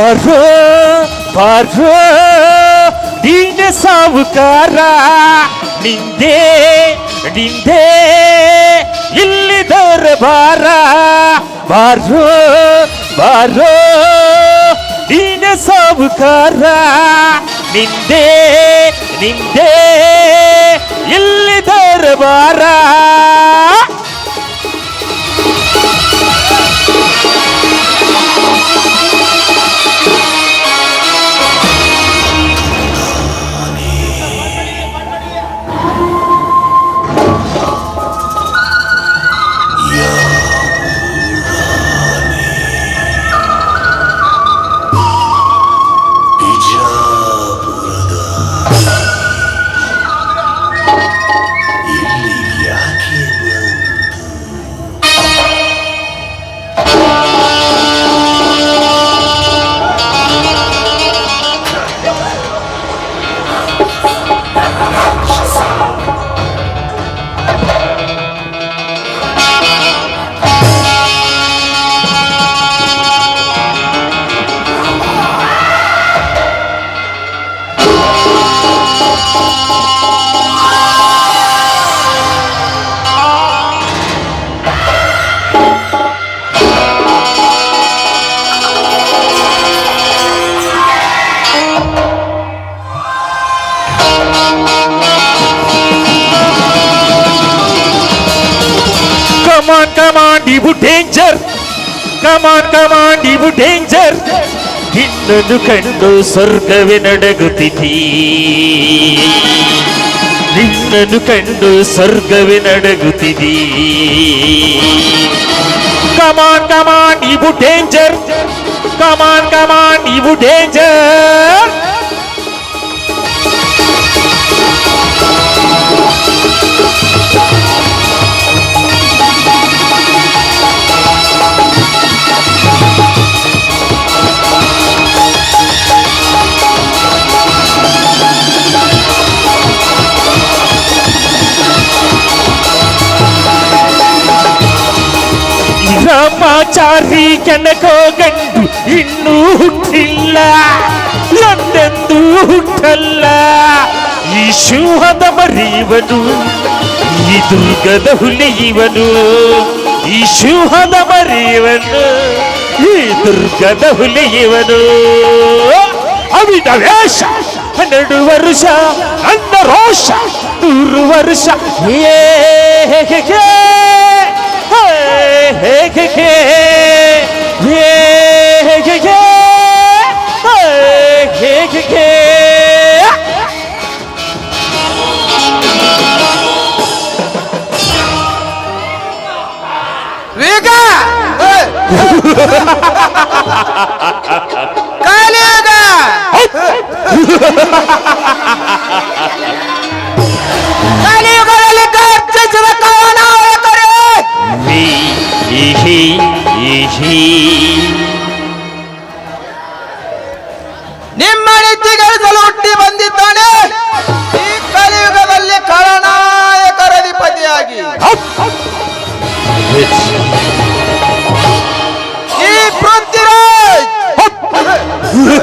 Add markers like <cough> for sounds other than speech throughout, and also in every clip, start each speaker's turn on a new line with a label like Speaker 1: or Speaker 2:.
Speaker 1: ಬಾರೋ ಬಾರೋ ನೀನೆ ಸಾವುಕಾರ ನಿಂದೆ ನಿಂದೆ ಇಲ್ಲಿ ದರ್ಬಾರ ಬಾರೋ ಬಾರೋ ನೀನೆ ಸಾವುಕಾರ ನಿಂದೆ ನಿಂದೆ ಇಲ್ಲಿ ದರ್ಬಾರ
Speaker 2: కమాన్ come on
Speaker 1: ఇవు danger come on come on ఇవు danger ನಿನ್ನದು ಕಂಡು ಸ್ವರ್ಗವಿನಡಗುತ್ತಿದ್ದೀ ನಿನ್ನನ್ನು ಕಂಡು ಸ್ವರ್ಗವಿನಡಗುತ್ತಿದ್ದೀ ಕಮಾನ್ ಕಮಾನ್ ಇವು danger come on come on ಇವು ಡೇಂಜರ್ ರಾಮಾಚಾರಿ ಕೆಣಕೋ ಗಂಡು ಇನ್ನೂ ಹುಟ್ಟಿಲ್ಲ ಎಂದೆಂದೂ ಹುಟ್ಟಲ್ಲ. ಈ ಶಿವದ ಮರಿವನು, ಈ ದುರ್ಗದ ಹುಲಿ ಇವನು ಈ ಶಿವದ ಮರಿವನು, ಈ ದುರ್ಗದ ಹುಲಿ ಇವನು ಅವಿದ ವೇಷ, ಹನ್ನೆರಡು ವರ್ಷ ನನ್ನ ರೋಷ, ನೂರು ವರ್ಷ. ಏ
Speaker 3: 왜가? <laughs> <laughs>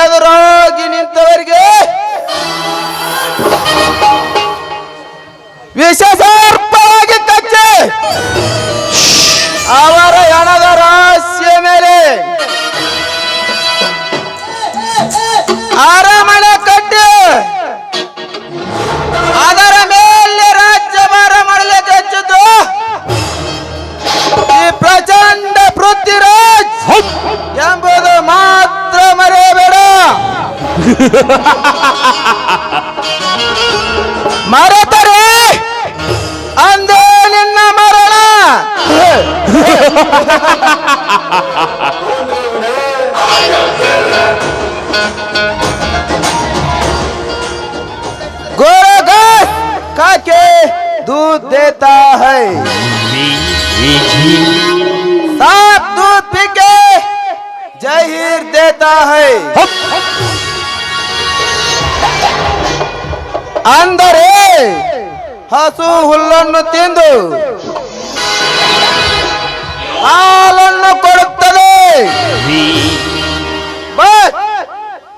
Speaker 3: ಎದುರಾಗಿ ನಿಂತವರಿಗೆ ವಿಶೇಷವಾಗಿ ಕಚ್ಚೆ ಅವರ ಹಣದ ರಹಸ್ಯ ಮೇಲೆ ಅರಮನೆ ಕಟ್ಟಿ ಅದರ ಮೇಲೆ ರಾಜ್ಯಭಾರ ಮಾಡಲಿಕ್ಕೆ ಕಚ್ಚಿದ್ದು ಈ ಪ್ರಚಂಡ ಪೃಥ್ವಿರಾಜ್ ಎಂಬ ಮರೆತರೆ ಅಂದೇ ನಿನ್ನ ಮರಣ गोरखस काके दूध देता है साफ दूध पी के जहीर देता है ಅಂದರೆ ಹಸು ಹುಲ್ಲನ್ನು ತಿಂದು ಹಾಲನ್ನು ಕೊಡುತ್ತದೆ.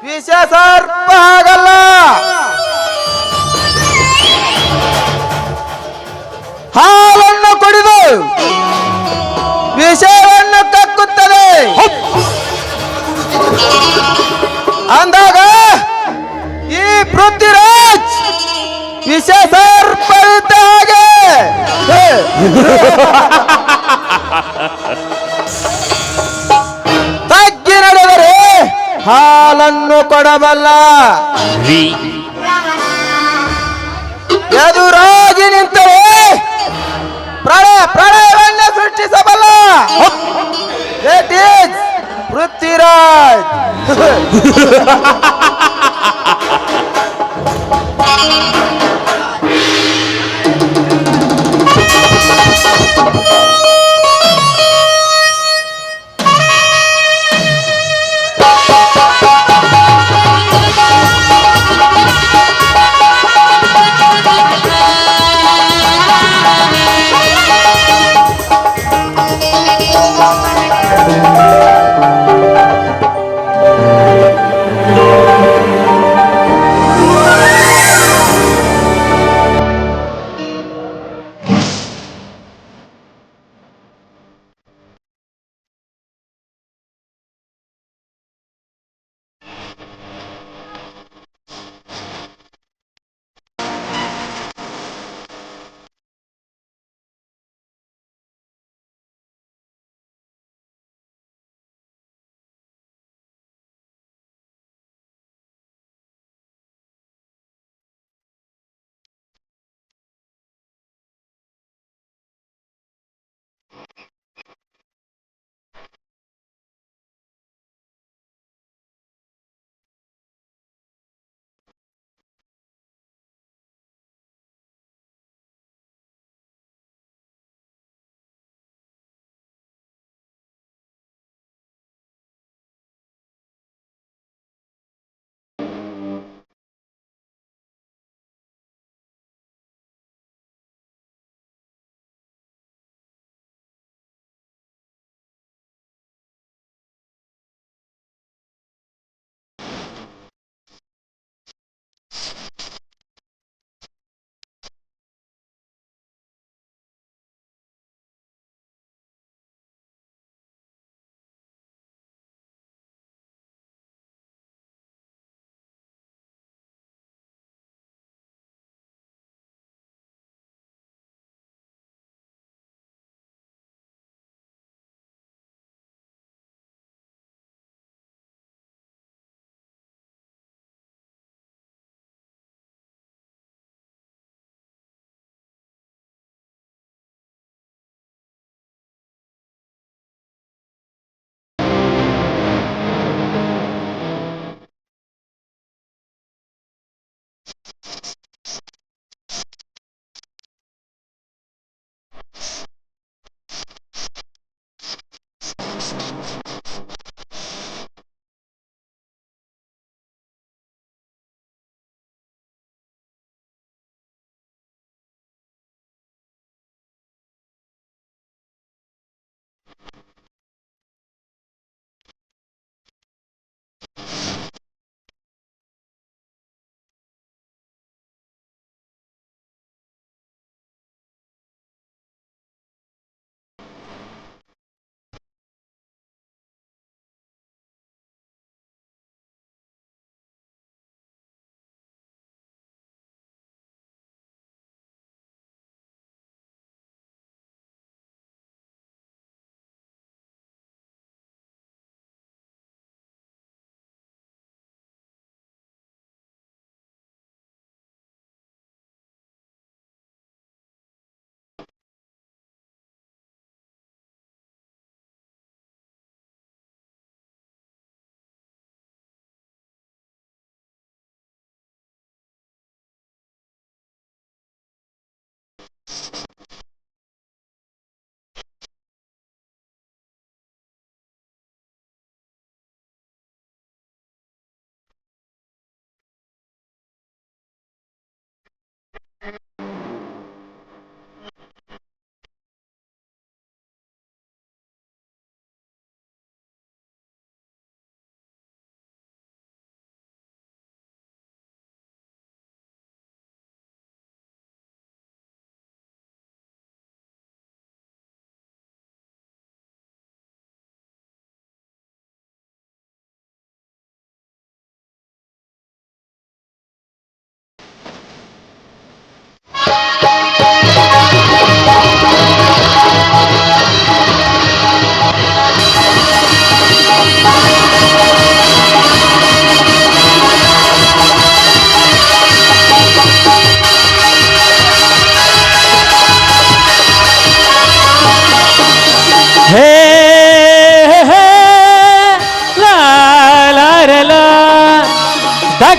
Speaker 3: ವಿಷ ಸರ್ಪ ಆಗಲ್ಲ ಹಾಲನ್ನು ಕುಡಿದು ವಿಷವನ್ನು ಕಕ್ಕುತ್ತದೆ. ವಿಷ ಸರ್ಪವಿದ್ದ ಹಾಗೆ. ತಗ್ಗಿ ನಡೆದರೆ ಹಾಲನ್ನು ಕೊಡಬಲ್ಲ. ಎದುರಾಗಿ ನಿಂತರೆ ಪ್ರಳಯ ಪ್ರಳಯವನ್ನು ಸೃಷ್ಟಿಸಬಲ್ಲ. ಪೃಥ್ವಿರಾಜ್ <laughs>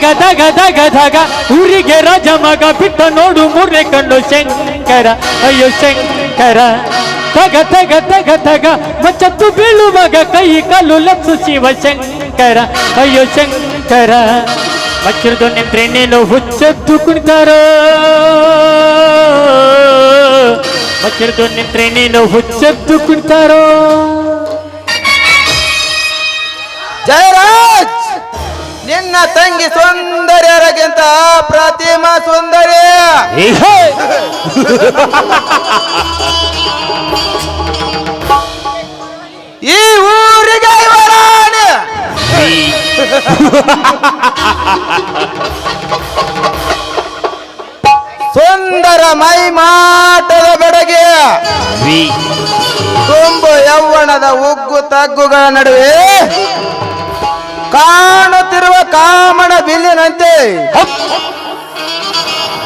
Speaker 1: ಧಗ ಧಗ ಧಗ ಧಗ ಊರಿಗೆ ರಾಜ ಮಗ ಬಿಟ್ಟ ನೋಡು ಮೂರನೇ ಕಣ್ಣು ಶಂಕರ ಅಯ್ಯೋ ಶಂಕರ ತಗ ತಗ ತಗ ತಗ ಮಚ್ಚತ್ತು ಬೀಳುವಾಗ ಕೈ ಕಾಲು ಲಪ್ಸು ಶಿವ ಶಂಕರ ಅಯ್ಯೋ ಶಂಕರ ಮಚ್ಚರ್ದು ನಿಂತ್ರೆ ನೀನು ಹುಚ್ಚದ್ದು ಕುಣಿತಾರೋ ಮಚ್ಚರ್ದು ನಿಂತ್ರೆ ನೀನು ಹುಚ್ಚದ್ದು ಕುಣಿತಾರೋ
Speaker 3: ಜಯರಾಜ್ ನಿನ್ನ ತಂಗಿ ಸುಂದರ್ಯರಗಿಂತ ಪ್ರತಿಮಾ ಸುಂದರಿ. ಈ ಊರಿಗೆ ಇವರಾಣಿ ಸುಂದರ ಮೈ ಮಾಟದ ಬೆಡಗೆ ತುಂಬು ಯೌವನದ ಉಗ್ಗು ತಗ್ಗುಗಳ ನಡುವೆ ಕಾಣುತ್ತಿರುವ ಕಾಮಣ ಬಿಲ್ಲಿನಂತೆ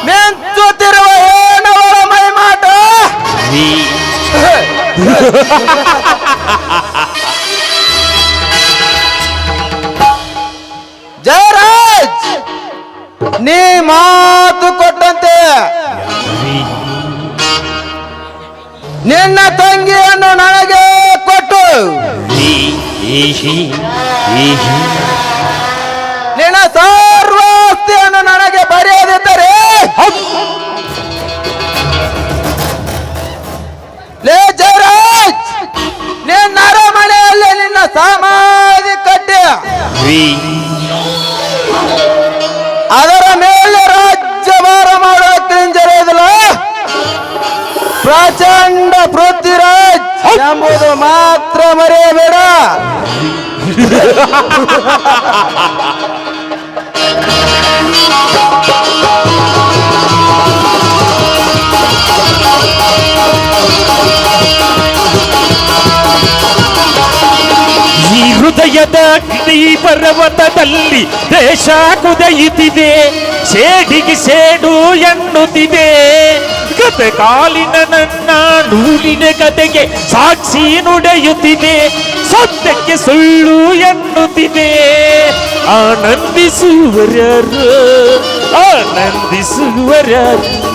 Speaker 3: ಮಿಂಚುತ್ತಿರುವ ಏನವಳ ಮೈ ಮಾಟ ಜಯರಾಜ್ ನೀ ಮಾತು ಕೊಟ್ಟಂತೆ. ನಿನ್ನ ತಂಗಿಯನ್ನು ನನಗೆ ಕೊಟ್ಟು. ನಿನ್ನ ಸರ್ವಾಸ್ತಿಯನ್ನು ನನಗೆ ಬರೆಯದಿದ್ದರೆ. ಲೇ ಜಯರಾಜ್ ನಿನ್ನ ಅರಮನೆಯಲ್ಲಿ ನಿನ್ನ ಸಮಾಧಿ ಕಟ್ಟಿ ಅದರ ಪ್ರಚಂಡ ಪೃಥ್ವಿರಾಜ್ ಎಂಬುದು ಮಾತ್ರ ಮರೆಯಬೇಡ
Speaker 1: ಈ ಹೃದಯದ ಅಗ್ನಿ ಪರ್ವತದಲ್ಲಿ ದೇಶ ಕುದಯುತ್ತಿದೆ ಸೇಡಿಗೆ ಸೇಡು ಎನ್ನುತ್ತಿದೆ ಕತೆ ಕಾಲಿನ ನನ್ನ ನೂಲಿನ ಕತೆಗೆ ಸಾಕ್ಷಿ ನುಡೆಯುತ್ತಿದೆ. ಸತ್ಯಕ್ಕೆ ಸುಳ್ಳು ಎನ್ನುತ್ತಿದೆ. ಆನಂದಿಸುವರರು ಆನಂದಿಸುವರರು.